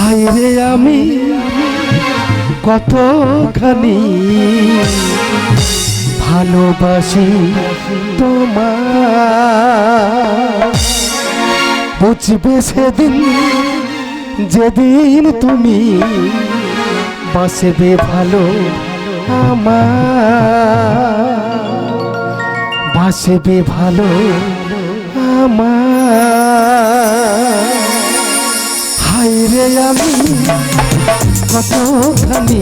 হাইরে আমি কতখানি ভালোবাসি তোমার বুঝবে সেদিন যেদিন তুমি বাসবে ভালো আমার বাসবে ভালো আমার আমি কতখানি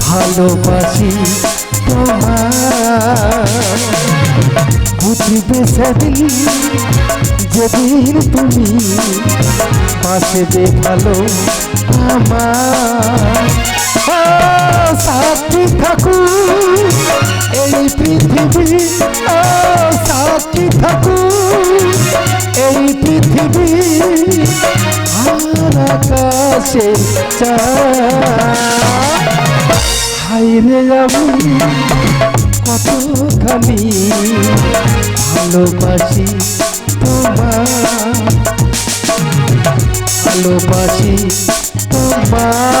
ভালোবাসি তোমার বুঝবে সেদিন, যেদিন তুমি বাসবে ভালো আমার সাথী থাকুক এই পৃথিবী সাথী থাকুক এই পৃথিবী আকাশে হাইরে আমি কতখানি ভালোবাসি তোমার ভালোবাসি তোমার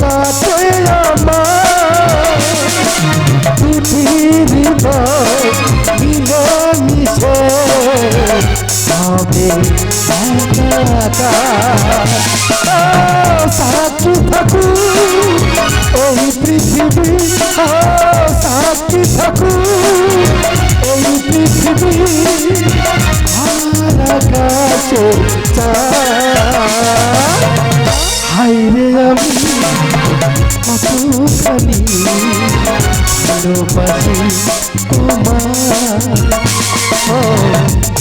কাছে আমার পৃথিবীর মিলে মিশে হবে সাক্ষী থাকুক এই পৃথিবী সাক্ষী থাকুক এই পৃথিবী আর আকাশে হাইরে আমি কতখানি ভালোবাসি তোমার। ও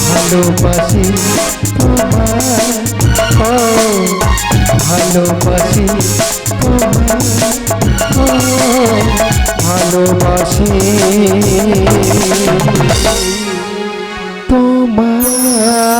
ভালোবাসি তোমার। ও ভালোবাসি ভালোবাসি তোমার।